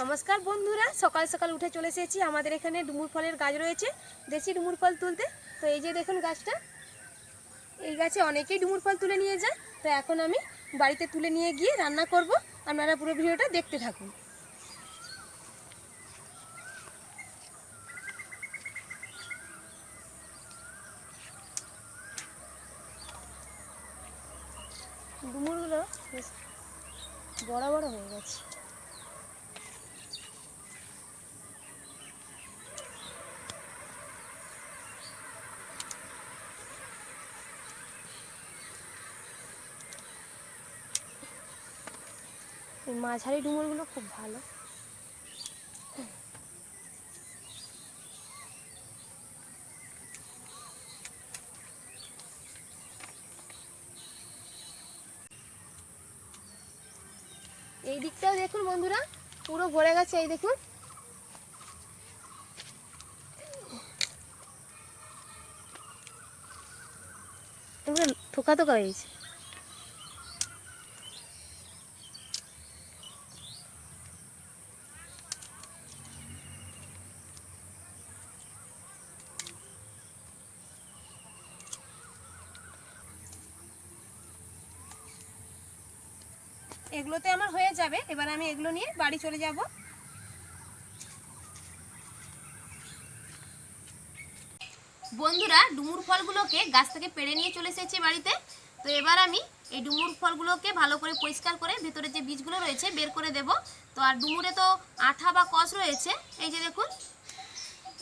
নমস্কার বন্ধুরা, সকাল সকাল উঠে চলে এসেছি। আমাদের এখানে ডুমুর ফলের গাছ রয়েছে, দেশি ডুমুর ফল তুলতে। তো এই যে দেখুন গাছটা, এই গাছে অনেকেই ডুমুর ফল তুলে নিয়ে যায়। তো এখন আমি বাড়িতে তুলে নিয়ে গিয়ে রান্না করব। আপনারা পুরো ভিডিওটা দেখতে থাকুন। ডুমুরগুলো বড় বড় হয়ে গেছে। মাঝারি ডুমুরগুলো খুব ভালো। এই দিকটাও দেখুন বন্ধুরা, পুরো ভরে গেছে এই দেখুন। থোকা থোকা হয়েছে এগুলোতে আমার হয়ে যাবে। এবার আমি এগুলো নিয়ে বাড়ি চলে যাব। বন্ধুরা, ডুমুর ফলগুলোকে গাছ থেকে পেড়ে নিয়ে চলে এসেছি বাড়িতে। তো এবার আমি এই ডুমুর ফলগুলোকে ভালো করে পরিষ্কার করে ভেতরে যে বীজগুলো রয়েছে বের করে দেব। তো আর ডুমুরে তো আঠা বা কষ রয়েছে। এই যে দেখুন,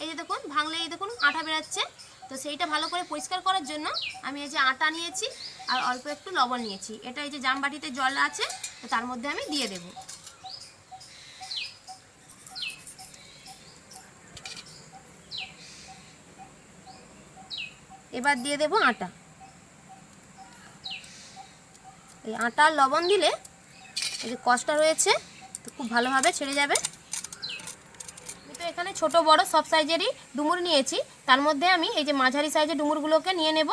এই যে দেখুন, ভাঙলে এই দেখুন আঠা বেরাচ্ছে তো সেইটা ভালো করে পরিষ্কার করার জন্য আমি এই যে আটা নিয়েছি। আর অল্প একটু লবণ নিয়েছি। এটা এই যে জামবাটিতে জল আছে তার মধ্যে আমি দিয়ে দেব। এবার দিয়ে দেব আটা। এই আটা লবণ দিলে এই যে কষটা রয়েছে, তো খুব ভালোভাবে ছেড়ে যাবে। আমি তো এখানে ছোট বড় সব সাইজেরই ডুমুর নিয়েছি, তার মধ্যে আমি এই যে মাঝারি সাইজের ডুমুরগুলোকে নিয়ে নেব।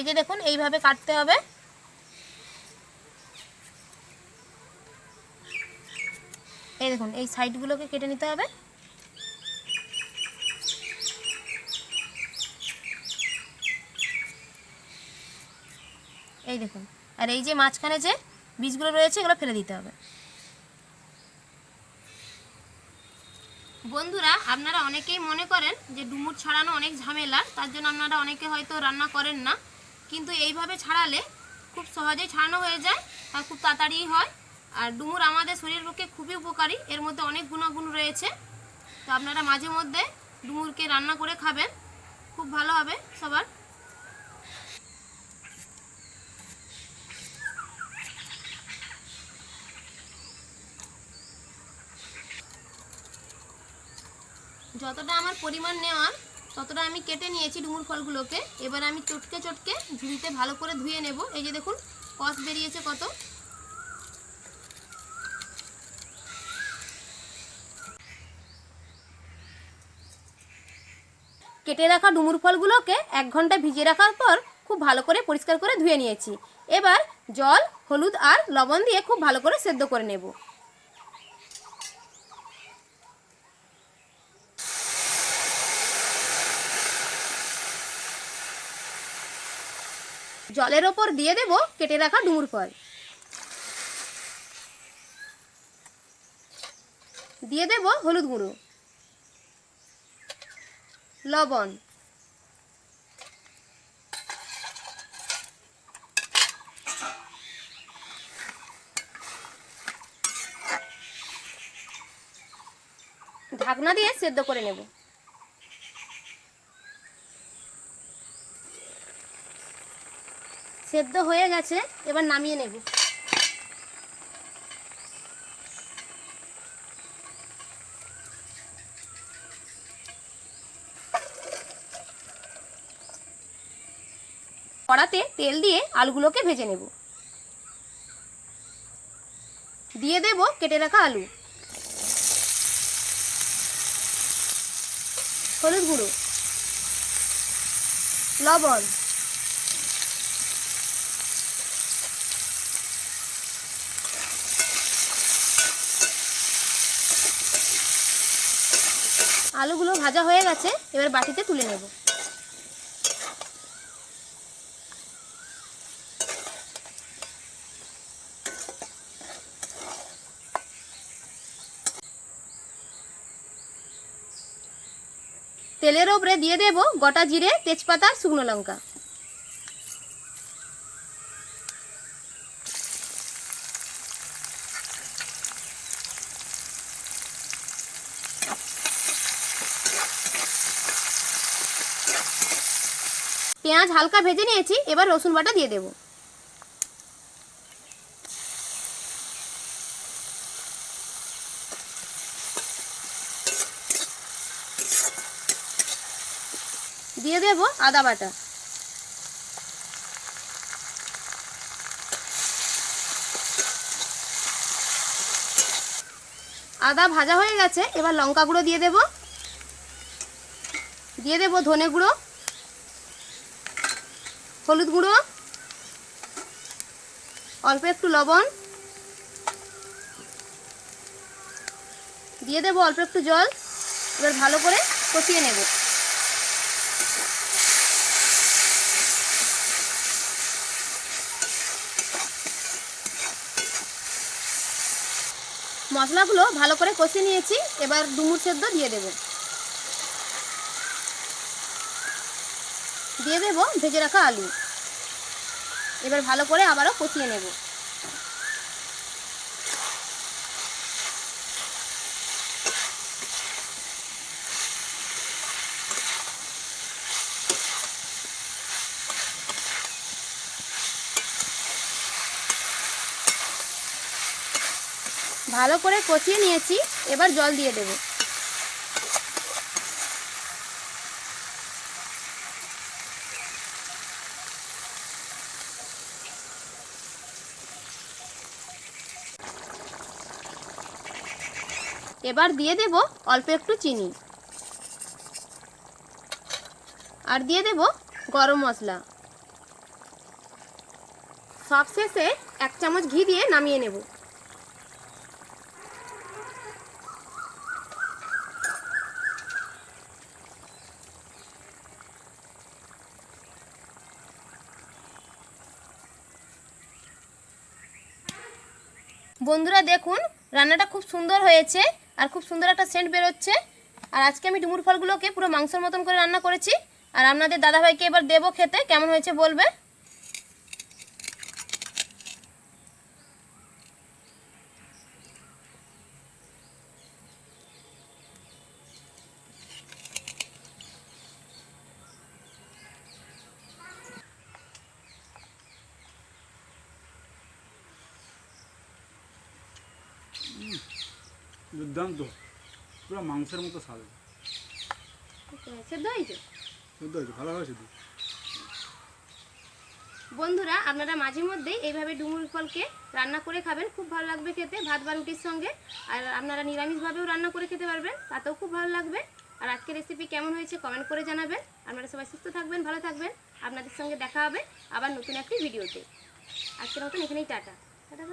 এই যে দেখুন, এইভাবে কাটতে হবে। এই দেখুন, এই সাইডগুলোকে কেটে নিতে হবে। এই দেখুন, আর এই যে মাঝখানে যে বীজগুলো রয়েছে, এগুলো ফেলে দিতে হবে। বন্ধুরা, আপনারা অনেকেই মনে করেন যে ডুমুর ছাড়ানো অনেক ঝামেলা তার জন্য আপনারা অনেকে হয়তো রান্না করেন না। কিন্তু এইভাবে ছাড়ালে খুব সহজেই ছাড়ানো হয়ে যায় আর খুব তাড়াতাড়ি হয়। আর ডুমুর আমাদের শরীরের পক্ষে খুবই উপকারী। এর মধ্যে অনেক গুণাগুণ রয়েছে। তো আপনারা মাঝে মধ্যে ডুমুরকে রান্না করে খাবেন। খুব ভালো হবে সবার। যতটা আমার পরিমাণ নেওয়ার ততটা আমি কেটে নিয়েছি ডুমুর ফলগুলোকে। এবার আমি চটকে চটকে ঝুড়িতে ভালো করে ধুয়ে নেব। এই যে দেখুন কস বেরিয়েছে কত। কেটে রাখা ডুমুর ফলগুলোকে এক ঘণ্টা ভিজিয়ে রাখার পর খুব ভালো করে পরিষ্কার করে ধুয়ে নিয়েছি। এবার জল, হলুদ আর লবণ দিয়ে খুব ভালো করে সেদ্ধ করে নেব। জলের ওপর দিয়ে দেব, কেটে রাখা ডুমুর ফল। দিয়ে দেব হলুদ গুঁড়ো। লবণ। ঢাকনা দিয়ে সেদ্ধ করে নেব। সেদ্ধ হয়ে গেছে, এবার নামিয়ে নেব। কড়াতে তেল দিয়ে আলুগুলোকে ভেজে নেব। দিয়ে দেব কেটে রাখা আলু। হলুদ গুঁড়ো। লবণ। আলুগুলো ভাজা হয়ে গেছে, এবার বাটিতে তুলে নেব। তেলের ওপরে দিয়ে দেব গোটা জিরে, তেজপাতা, শুকনো লঙ্কা। পেঁয়াজ হালকা ভেজে নিয়েছি, এবার রসুন বাটা দিয়ে দেব। দিয়ে দেব আদা বাটা। আদা ভাজা হয়ে গেছে, এবার লঙ্কা গুঁড়ো দিয়ে দেব। দিয়ে দেব ধনে গুঁড়ো। হলুদ গুঁড়ো, অল্প একটু লবণ, দিয়ে দেবো অল্প একটু জল, এবার ভালো করে কষিয়ে নেব। মশলাগুলো ভালো করে কষিয়ে নিয়েছি, এবার ডুমুর সেদ্ধ দিয়ে দেব। দিয়ে দেব ভেজে রাখা আলু। এবার ভালো করে আবারও কষিয়ে নেব। ভালো করে কষিয়ে নিয়েছি, এবার জল দিয়ে দেব। এবার দিয়ে দেব অল্প একটু চিনি। আর দিয়ে দেব গরম মশলা। সব শেষে এক চামচ ঘি দিয়ে নামিয়ে নেব। বন্ধুরা দেখুন, রান্নাটা খুব সুন্দর হয়েছে। আর খুব সুন্দর একটা সেন্ট বেরোচ্ছে। আর আজকে আমি ডুমুর ফলগুলোকে পুরো মাংসের মতন করে রান্না করেছি। আর আপনাদের দাদাভাইকে এবার দেবো খেতে, কেমন হয়েছে বলবে? দুর্দান্ত। পুরো মাংসের মতো স্বাদ। সেদ্ধ হয়েছে? শুদ্ধ হয়েছে ভালো হয়েছে তো বন্ধুরা আপনারা মাঝে মধ্যেই এইভাবে ডুমুর ফলকে রান্না করে খাবেন। খুব ভালো লাগবে খেতে ভাত বা রুটির সঙ্গে। আর আপনারা নিরামিষভাবেও রান্না করে খেতে পারবেন তাতেও খুব ভালো লাগবে। আর আজকের রেসিপি কেমন হয়েছে কমেন্ট করে জানাবেন। আপনারা সবাই সুস্থ থাকবেন ভালো থাকবেন। আপনাদের সঙ্গে দেখা হবে আবার নতুন একটি ভিডিওতে আজকের মতন এখানেই টাটা টাটা।